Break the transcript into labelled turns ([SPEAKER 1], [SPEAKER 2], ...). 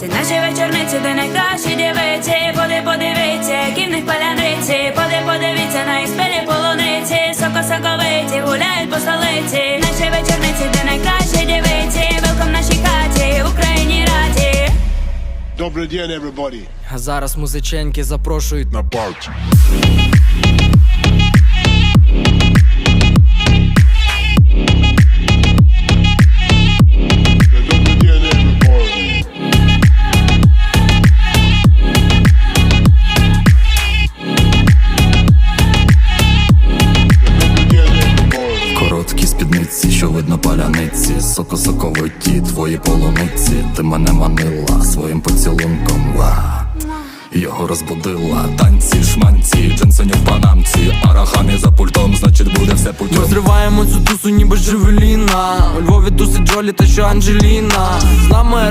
[SPEAKER 1] Це наші вечорниці, де найкращі дівиці. Поди подивіться, які в них паляниці. Поди подивіться на їх спелі полуниці. Соко соковиті гуляють по столиці. Наші вечорниці, де найкращі дівиці. Велком нашій хаті, Україні раді.
[SPEAKER 2] Добрий день, everybody.
[SPEAKER 3] А зараз музиченьки запрошують
[SPEAKER 2] На парті.
[SPEAKER 4] Спідниці, що видно паляниці, соко-соковиті твої полуниці, ти мене манила своїм поцілунком. Його розбудила танці, шманці, джинсені в панамці, арахамі за пультом, значить буде все
[SPEAKER 3] Ми
[SPEAKER 4] путем.
[SPEAKER 3] зриваємо цю тусу, ніби живеліна. У Львові тусить Джолі та що Анджеліна З нами